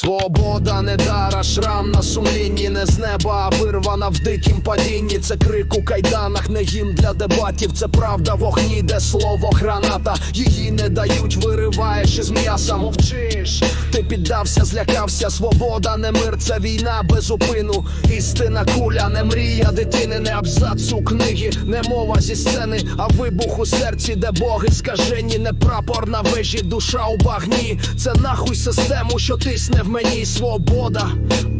Свобода не дара, шрам на сумлінні, не з неба, а вирвана в дикім падінні. Це крик у кайданах, не гімн для дебатів. Це правда вогні, де слово граната. Її не дають, вириваєш із м'яса, мовчиш. Ти піддався, злякався. Свобода, не мир, це війна без зупину. Істина куля, не мрія дитини, не абзац у книги, не мова зі сцени, а вибух у серці, де боги скажені, не прапор на вежі, душа у багні. Це нахуй систему, що тисне в мені свобода.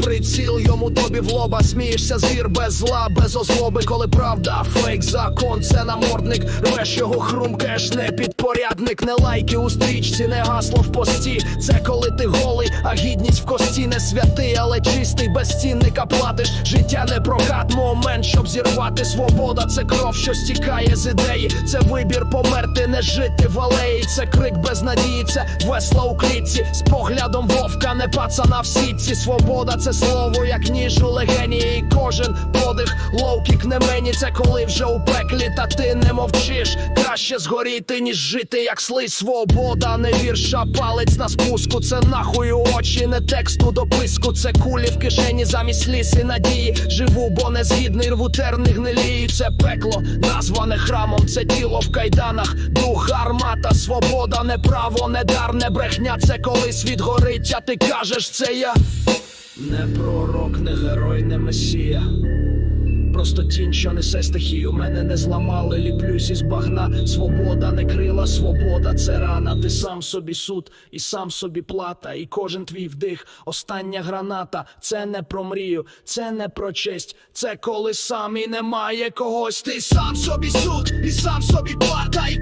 Приціл йому тобі в лоба, смієшся звір без зла, без озлоби, коли правда, фейк, закон, це намордник, рвеш його хрумкаєш, не підпорядник, не лайки у стрічці, не гасло в пості. Це коли ти голий, а гідність в кості не святий, але чистий безцінника платиш. Життя не прокат, момент, щоб зірвати свобода. Це кров, що стікає з ідеї. Це вибір померти, не жити в алеї. Це крик без надії, це весла у клітці. З поглядом вовка, не пацана в сітці. Свобода це слово, як ніж у легені. І кожен подих, ловкік не мені. Це коли вже у пеклі, та ти не мовчиш. Краще згоріти, ніж жити, як слизь. Свобода, не вірша, палець на спуску. Це нахуй очі, не тексту дописку. Це кулі в кишені замість ліс і надії. Живу, бо не згідний рву терни гнилії. Це пекло, назване храмом. Це тіло в кайданах. Дух гармата, свобода, не право, не дар, не брехня. Це коли світ горить, а ти кажеш, це я. Не пророк, не герой, не месія. Просто тінь, що несе стихію, мене не зламали, ліплюсь із багна. Свобода не крила, свобода це рана. Ти сам собі суд і сам собі плата. І кожен твій вдих, остання граната. Це не про мрію, це не про честь. Це коли сам і немає когось. Ти сам собі суд і сам собі плата. І